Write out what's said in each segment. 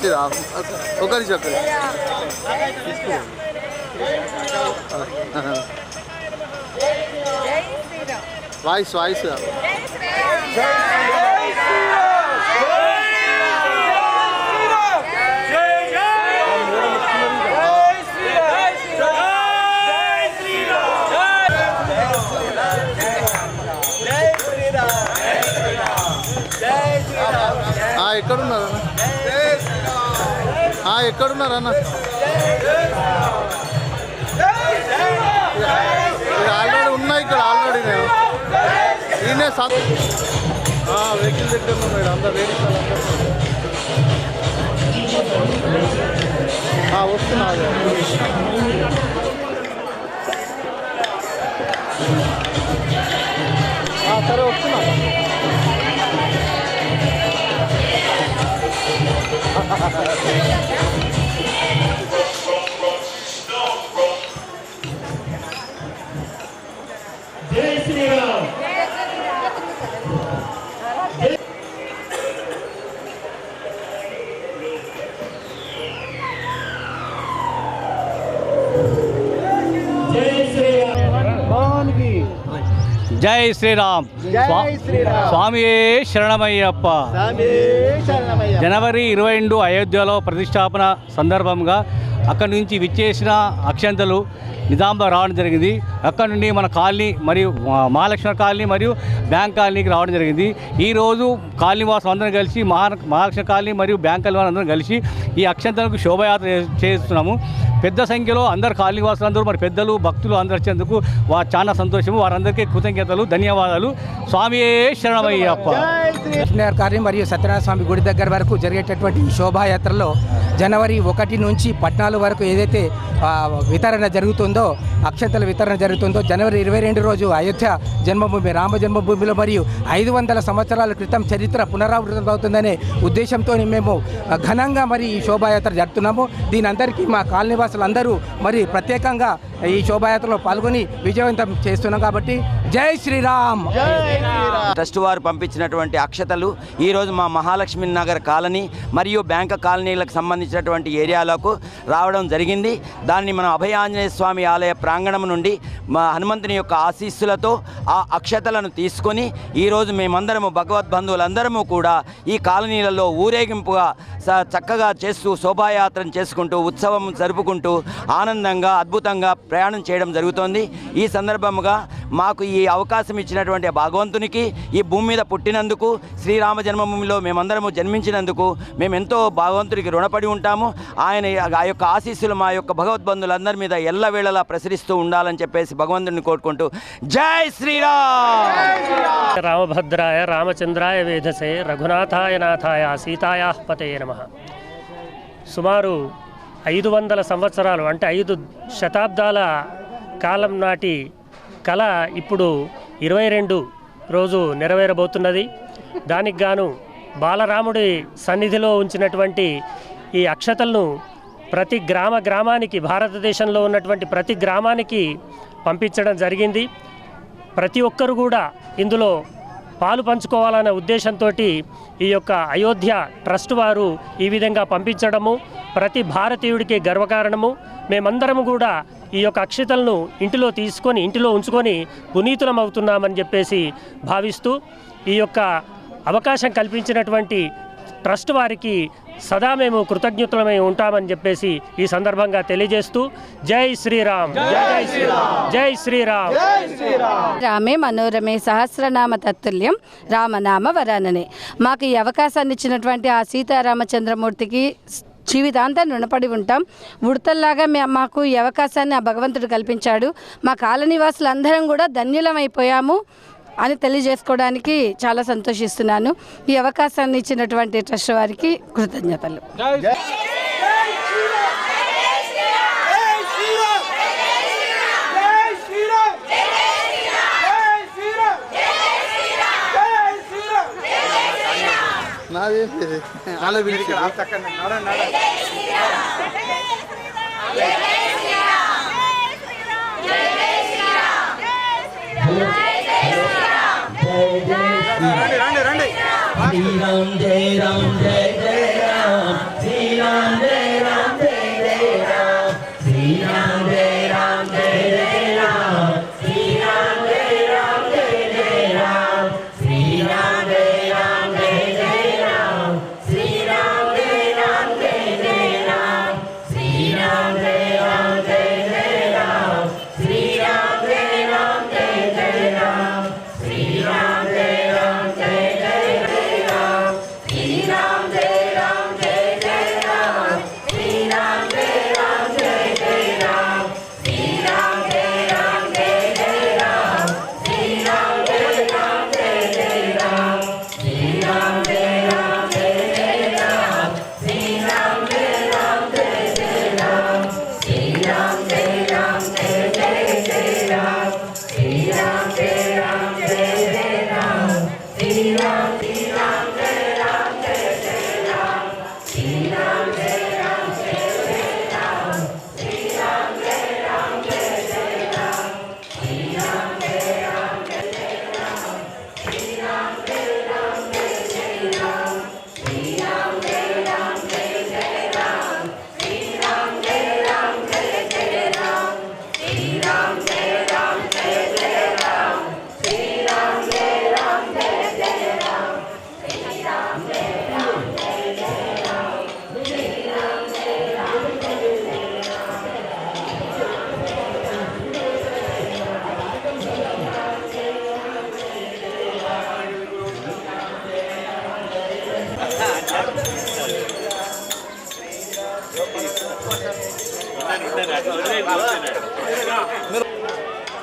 శ్రీరామ్ ఒకరి ఒకరి voice voice ఎక్కడున్నారు? ఎక్కడున్నారు అన్న ఆల్రెడీ ఉన్నాయి ఇక్కడ ఆల్రెడీ నేను. ఈయనే సం వెహికల్ దగ్గర ఉన్నాడు. అందరు వెహికల్ వస్తున్నా సరే వస్తున్నా జై శ్రీరామ్. స్వా- స్వామి శరణమయ్యప్ప. జనవరి ఇరవై రెండు అయోధ్యలో ప్రతిష్టాపన సందర్భంగా అక్కడి నుంచి విచ్చేసిన అక్షంతలు నిజాంలో రావడం జరిగింది. అక్కడ నుండి మన కాలనీ మరియు మా- మహాలక్ష్మి కాలనీ మరియు బ్యాంక్ కాలనీకి రావడం జరిగింది. ఈరోజు కాలనీ వాసం అందరం కలిసి మహా మహాలక్ష్మి కాలనీ మరియు బ్యాంక్ కాలనీ అందరం కలిసి ఈ అక్షంతలకు శోభయాత్ర చేస్తున్నాము. పెద్ద సంఖ్యలో అందరు కాలనీ వాసులందరూ మరి పెద్దలు భక్తులు అందరు వచ్చేందుకు వా చాలా సంతోషము. వారందరికీ కృతజ్ఞతలు ధన్యవాదాలు. స్వామి శరణమయ్యప్ప. కృష్ణగారి కార్యం మరియు సత్యనారాయణ స్వామి గుడి దగ్గర వరకు జరిగేటటువంటి శోభాయాత్రలో జనవరి ఒకటి నుంచి పద్నాలుగు వరకు ఏదైతే వితరణ జరుగుతుందో అక్షతల వితరణ జరుగుతుందో జనవరి ఇరవై రెండు రోజు అయోధ్య జన్మభూమి రామ జన్మభూమిలో మరియు ఐదు వందల సంవత్సరాల క్రితం చరిత్ర పునరావృతం అవుతుందనే ఉద్దేశంతో మేము ఘనంగా మరి ఈ శోభాయాత్ర జరుపుతున్నాము. దీని అందరికీ మా కాలనీ వాసులందరూ మరి ప్రత్యేకంగా ఈ శోభాయాత్రలో పాల్గొని విజయవంతం చేస్తున్నాం కాబట్టి జై శ్రీరామ్. ట్రస్ట్ వారు పంపించినటువంటి అక్షతలు ఈరోజు మా మహాలక్ష్మి నగర్ కాలనీ మరియు బ్యాంక్ కాలనీలకు సంబంధించినటువంటి ఏరియాలకు రావడం జరిగింది. దాన్ని మనం అభయాంజనేయ స్వామి ఆలయ ప్రాంగణం నుండి మా హనుమంతుని యొక్క ఆశీస్సులతో ఆ అక్షతలను తీసుకొని ఈరోజు మేమందరము భగవద్బంధువులందరము కూడా ఈ కాలనీలలో ఊరేగింపుగా స- చక్కగా చేస్తూ శోభాయాత్రను చేసుకుంటూ ఉత్సవం జరుపుకుంటూ ఆనందంగా అద్భుతంగా ప్రయాణం చేయడం జరుగుతోంది. ఈ సందర్భముగా మాకు ఈ ఈ అవకాశం ఇచ్చినటువంటి భగవంతునికి ఈ భూమి మీద పుట్టినందుకు శ్రీరామ జన్మభూమిలో మేమందరము జన్మించినందుకు మేమెంతో భగవంతుడికి రుణపడి ఉంటాము. ఆయన ఆ యొక్క ఆశీస్సులు మా యొక్క భగవద్బంధులందరి మీద ఎల్లవేళలా ప్రసరిస్తూ ఉండాలని చెప్పేసి భగవంతుడిని కోరుకుంటూ జై శ్రీరామ్! రామభద్రాయ రామచంద్రాయ వేధసే రఘునాథాయ నాథాయ సీతాయా పతయే నమ. సుమారు ఐదు వందల సంవత్సరాలు అంటే ఐదు శతాబ్దాల కాలం నాటి కళ ఇప్పుడు ఇరవై రెండు రోజు నెరవేరబోతున్నది. దానికి గాను బాలరాముడి సన్నిధిలో ఉంచినటువంటి ఈ అక్షతలను ప్రతి గ్రామ గ్రామానికి భారతదేశంలో ఉన్నటువంటి ప్రతి గ్రామానికి పంపించడం జరిగింది. ప్రతి ఒక్కరు కూడా ఇందులో పాలు పంచుకోవాలనే ఉద్దేశంతో ఈ యొక్క అయోధ్య ట్రస్ట్ వారు ఈ విధంగా పంపించడము ప్రతి భారతీయుడికి గర్వకారణము. మేమందరము కూడా ఈ యొక్క అక్షతలను ఇంటిలో తీసుకొని ఇంటిలో ఉంచుకొని పునీతులం అవుతున్నామని చెప్పేసి భావిస్తూ ఈ యొక్క అవకాశం కల్పించినటువంటి ట్రస్ట్ వారికి సదా మేము కృతజ్ఞతలమై ఉంటామని చెప్పేసి ఈ సందర్భంగా తెలియజేస్తూ జై శ్రీరామ్. జై శ్రీరామ్. జై శ్రీరామ్. రామే మనోరమే సహస్రనామ తత్తుల్యం రామనామ వరాననే. మాకు ఈ అవకాశాన్ని ఇచ్చినటువంటి ఆ సీతారామచంద్రమూర్తికి జీవితాంతం రుణపడి ఉంటాం. ఉడతల్లాగా మాకు ఈ అవకాశాన్ని ఆ భగవంతుడు కల్పించాడు. మా కాలనివాసులందరం కూడా ధన్యులమైపోయాము అని తెలియజేసుకోవడానికి చాలా సంతోషిస్తున్నాను. ఈ అవకాశాన్ని ఇచ్చినటువంటి ట్రస్ట్ వారికి కృతజ్ఞతలు. అలా పిలిచి. శ్రీరామ్ జయ రామ్ జయ జయ రామ్. శ్రీరామ్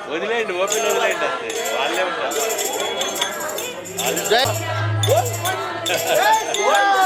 వదిలేయండి ఓపెన్ వదిలేయండి అంతే. వాళ్ళే ఉంటారు. వాళ్ళు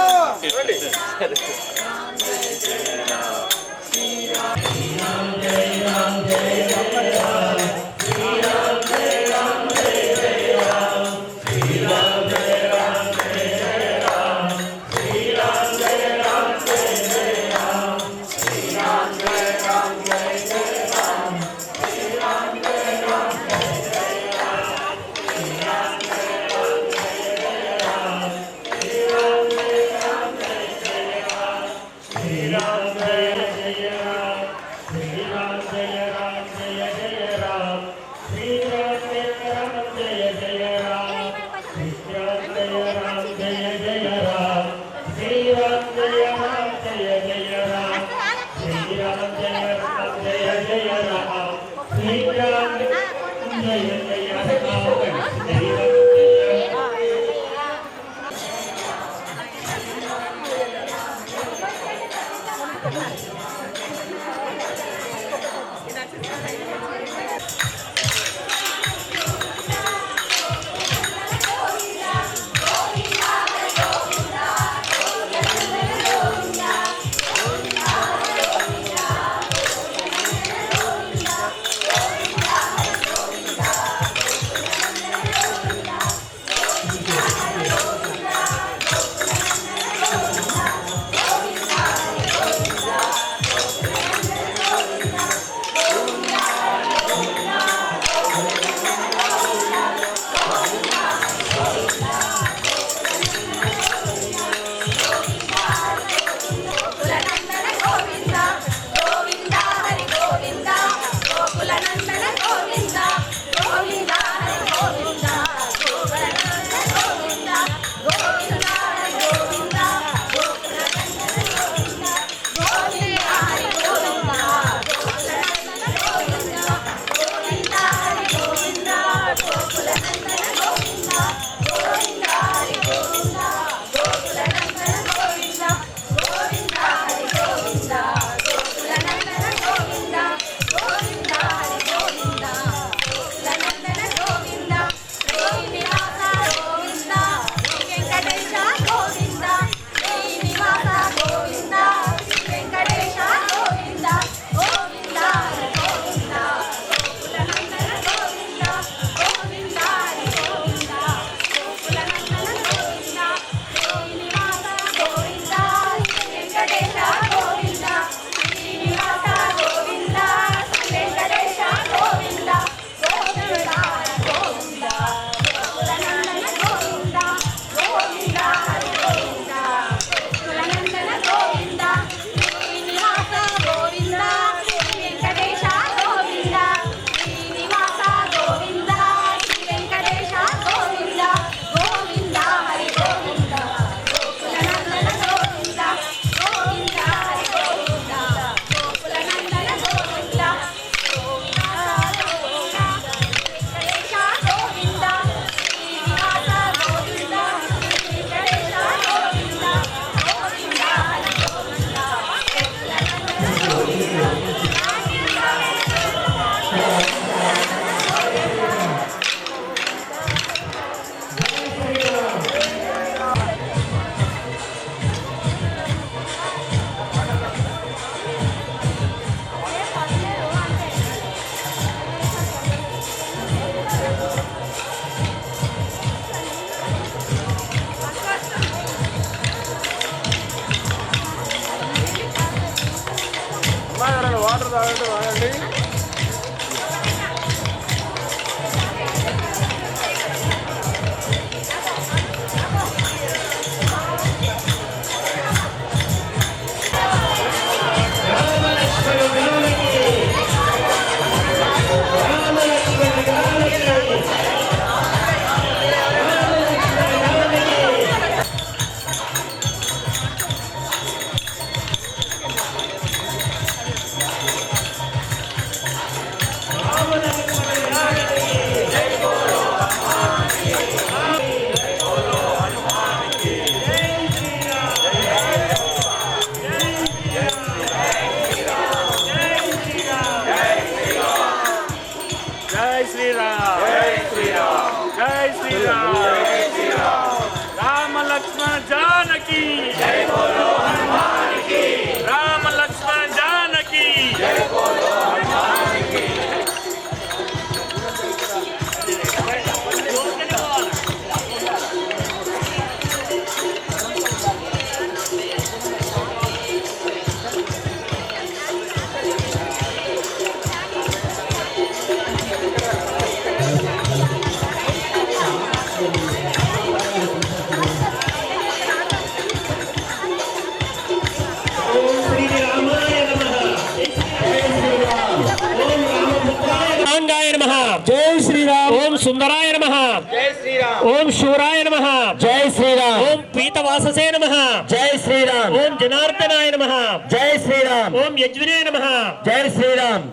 రాంగాయ నమ జై శ్రీరామ్ ఓం సుందరాయ నమ జై శ్రీరామ్ ఓం శూరాయ నమ జై శ్రీరామ్ ఓం పీతవాససే నమ జై శ్రీరామ్ ఓం జనార్దనాయ నమ జై శ్రీరామ్ ఓం యజ్వినే నమ జై శ్రీరామ్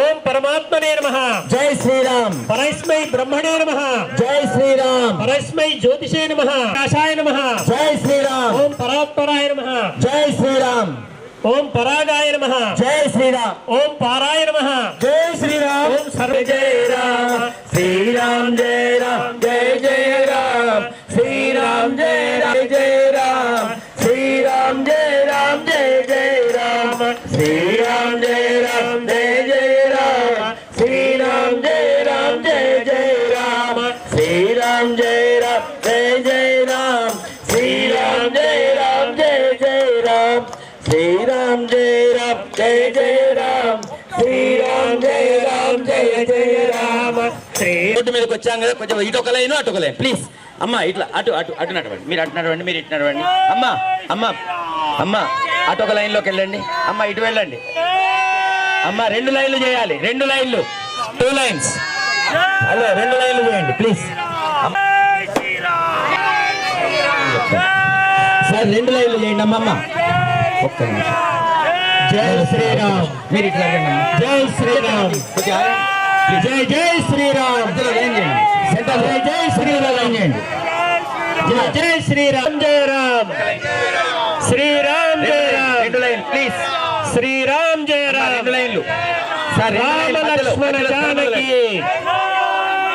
ఓం పరమాత్మనే నమ జై శ్రీరామ్ పరస్మై బ్రహ్మణే నమ జై శ్రీరామ్ పరస్మై జ్యోతిషే నమ ఆకాశాయ నమ జై శ్రీరామ్ ఓం పరాత్పరాయ నమ జై శ్రీరామ్ ఓం పరాగాయ నమ. జై శ్రీరామ్. ఓం పారాయ నమ. జై శ్రీరామ్. ఓం సర్వ జయ రామ. శ్రీరామ్ జయ రామ్. జయ జయ రామ్. శ్రీరామ్ జయ రామ్. జయ రామ్. శ్రీరామ్ జయ రామ్. జయ జయ రామ. శ్రీరామ్ జయ శ్రీరామ్ జయ రామ్ జయ జయ రామ్ శ్రీరామ్ జయ రామ్ జయ జయ రామ శ్రీ రోడ్డు మీదకి వచ్చాం కదా కొంచెం ఇటు ఒక లైన్ అటు ఒక లైన్. ప్లీజ్. అమ్మా ఇట్లా అటు అటు అటు నడవండి. మీరు అటు నడవండి మీరు ఇటు నడవండి. అమ్మా అమ్మా అమ్మా అటు ఒక లైన్లోకి వెళ్ళండి. అమ్మా ఇటు వెళ్ళండి. అమ్మా రెండు లైన్లు చేయాలి. రెండు లైన్లు. Two lines. హలో రెండు లైన్లు చేయండి ప్లీజ్. సార్ రెండు లైన్లు చేయండి అమ్మా అమ్మ. ఒక్క నిమిషం. జై శ్రీరామ్. మీరు ఇట్లా జై శ్రీరామ్. జై జై శ్రీరామ్. సెంటర్ జై జై శ్రీరామ్ జై జై శ్రీరామ్. జయ రామ్. శ్రీరామ్ జయ రామ్. రెండు లైన్ ప్లీజ్. శ్రీరామ్ జయ రామ్. రెండు లైన్లు. రామ లక్ష్మణ జానకి.